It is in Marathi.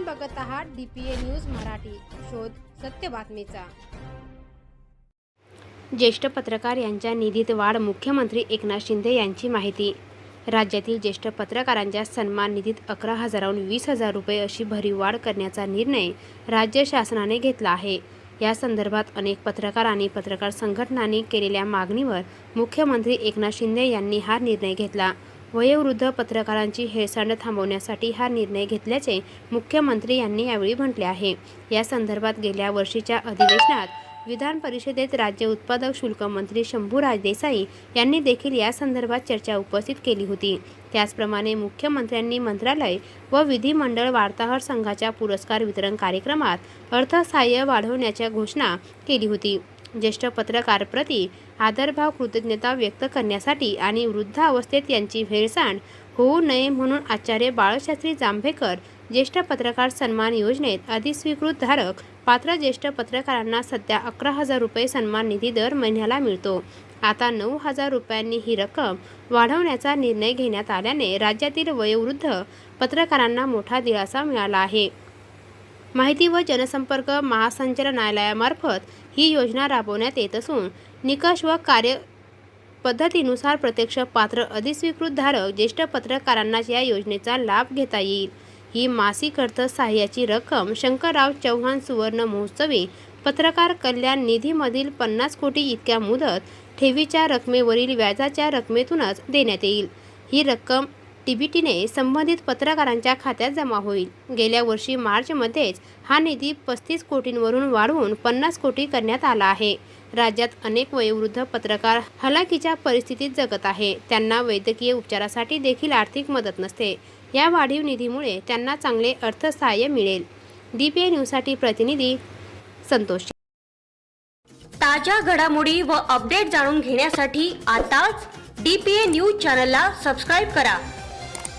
आपण बघत आहात डीपीए न्यूज मराठी. शोध सत्य बातमीचा. ज्येष्ठ पत्रकार यांच्या निधीत वाढ मुख्यमंत्री एकनाथ शिंदे यांची माहिती. राज्यातील ज्येष्ठ पत्रकारांच्या सन्मान निधीत अकरा हजाराहून वीस हजार रुपये अशी भरीव वाढ करण्याचा निर्णय राज्य शासनाने घेतला आहे. या संदर्भात अनेक पत्रकार आणि पत्रकार संघटनांनी केलेल्या मागणीवर मुख्यमंत्री एकनाथ शिंदे यांनी हा निर्णय घेतला. वयोवृद्ध पत्रकारांची हेळसांड थांबवण्यासाठी हा निर्णय घेतल्याचे मुख्यमंत्री यांनी यावेळी म्हटले आहे. या संदर्भात गेल्या वर्षीच्या अधिवेशनात विधान परिषदेत राज्य उत्पादक शुल्क मंत्री शंभूराज देसाई यांनी देखील या संदर्भात चर्चा उपस्थित केली होती. त्याचप्रमाणे मुख्यमंत्र्यांनी मंत्रालय व विधिमंडळ वार्ताहर संघाच्या पुरस्कार वितरण कार्यक्रमात अर्थसहाय्य वाढवण्याच्या घोषणा केली होती. ज्येष्ठ पत्रकारप्रती आदरभाव कृतज्ञता व्यक्त करण्यासाठी आणि वृद्धावस्थेत यांची भेळसांड होऊ नये म्हणून आचार्य बाळशास्त्री जांभेकर ज्येष्ठ पत्रकार सन्मान योजनेत अधिस्वीकृत धारक पात्र ज्येष्ठ पत्रकारांना सध्या अकरा हजार रुपये सन्मान निधी दर महिन्याला मिळतो. आता नऊ हजार रुपयांनी ही रक्कम वाढवण्याचा निर्णय घेण्यात आल्याने राज्यातील वयोवृद्ध पत्रकारांना मोठा दिलासा मिळाला आहे. माहिती व जनसंपर्क महासंचालनालयामार्फत ही योजना राबवण्यात येत असून निकष व कार्य पद्धतीनुसार प्रत्यक्ष पात्र अधिस्वीकृत धारक ज्येष्ठ पत्रकारांनाच या योजनेचा लाभ घेता येईल. ही मासिक अर्थसहाय्याची रक्कम शंकरराव चव्हाण सुवर्ण महोत्सवी पत्रकार कल्याण निधीमधील पन्नास कोटी इतक्या मुदत ठेवीच्या रकमेवरील व्याजाच्या रकमेतूनच देण्यात येईल. ही रक्कम टीबीटीने संबंधित पत्रकारांच्या खात्यात जमा होईल. गेल्या वर्षी मार्चमध्येच हा निधी पस्तीस कोटींवरून वाढवून पन्नास कोटी करण्यात आला आहे. राज्यात अनेक वयोवृद्ध पत्रकार हलाखीच्या परिस्थितीत जगत आहे. त्यांना वैद्यकीय उपचारासाठी देखील आर्थिक मदत नसते. या वाढीव निधीमुळे त्यांना चांगले अर्थसहाय्य मिळेल. डीपीए न्यूजसाठी प्रतिनिधी संतोष. ताज्या घडामोडी व अपडेट जाणून घेण्यासाठी आताच डीपीए न्यूज चॅनलला सबस्क्राईब करा.